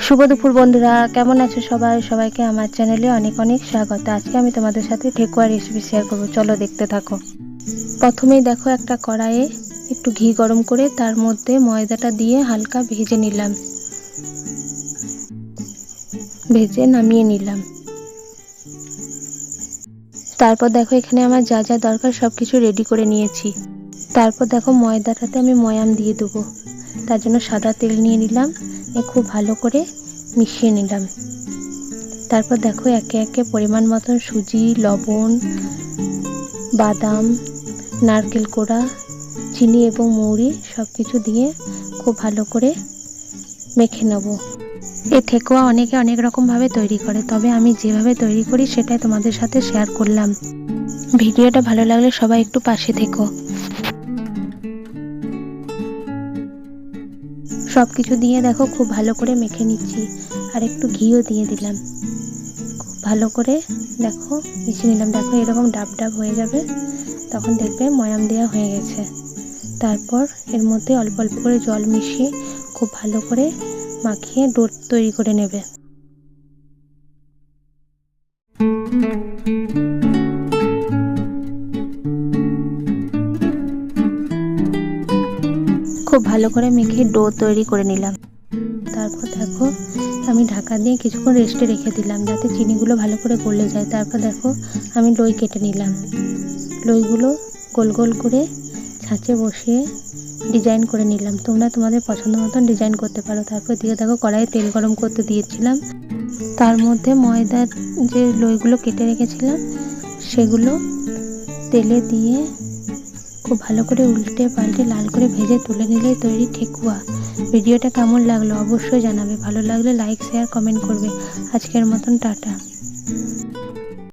শুভ দুপুর বন্ধুরা, কেমন আছো সবাই? সবাইকে আমার চ্যানেলে অনেক অনেক স্বাগত। আজকে আমি তোমাদের সাথে ঠেকুয়া রেসিপি শেয়ার করব। চলো দেখতে থাকো। প্রথমেই দেখো একটা কড়াইয়ে একটু ঘি গরম করে তার মধ্যে ময়দাটা দিয়ে হালকা ভেজে নিলাম। ভেজে নামিয়ে নিলাম। তারপর দেখো এখানে আমার যা যা দরকার সব কিছু রেডি করে নিয়েছি। তারপর দেখো ময়দাটাতে আমি ময়াম দিয়ে দেবো। তার জন্য সাদা তেল নিয়ে নিলাম। খুব ভালো করে মিশিয়ে নিলাম। তারপর দেখো একে একে পরিমাণ মতন সুজি, লবণ, বাদাম, নারকেল কোড়া, চিনি এবং মৌরি সব কিছু দিয়ে খুব ভালো করে মেখে নেব। এই ঠেকুয়া অনেকে অনেক রকমভাবে তৈরি করে, তবে আমি যেভাবে তৈরি করি সেটাই তোমাদের সাথে শেয়ার করলাম। ভিডিওটা ভালো লাগলে সবাই একটু পাশে থেকো। সব কিছু দিয়ে দেখো, খুব ভালো করে মেখে নিচ্ছি। আর একটু ঘিও দিয়ে দিলাম। খুব ভালো করে দেখো, মিশিয়ে নিলাম। দেখো, এরকম ডাব ডাব হয়ে যাবে। তখন দেখবে ময়াম দেওয়া হয়ে গেছে। তারপর এর মধ্যে অল্প অল্প করে জল মিশিয়ে খুব ভালো করে মাখিয়ে ডোর তৈরি করে নেবে। খুব ভালো করে মেখে ডো তৈরি করে নিলাম। তারপর দেখো, আমি ঢাকা দিয়ে কিছুক্ষণ রেস্টে রেখে দিলাম যাতে চিনিগুলো ভালো করে গলে যায়। তারপর দেখো, আমি লই কেটে নিলাম। লইগুলো গোল গোল করে ছাঁচে বসিয়ে ডিজাইন করে নিলাম। তোমরা তোমাদের পছন্দ মতন ডিজাইন করতে পারো। তারপর দিয়ে দেখো, কড়াইয়ে তেল গরম করতে দিয়েছিলাম। তার মধ্যে ময়দার যে লইগুলো কেটে রেখেছিলাম, সেগুলো তেলে দিয়ে খুব ভালো করে উল্টে পাল্টে লাল করে ভেজে তুলে নিলেই তৈরি ঠেকুয়া। ভিডিওটা কেমন লাগল অবশ্যই জানাবে। ভালো লাগলে লাইক শেয়ার কমেন্ট করবে। আজকের মতন টাটা।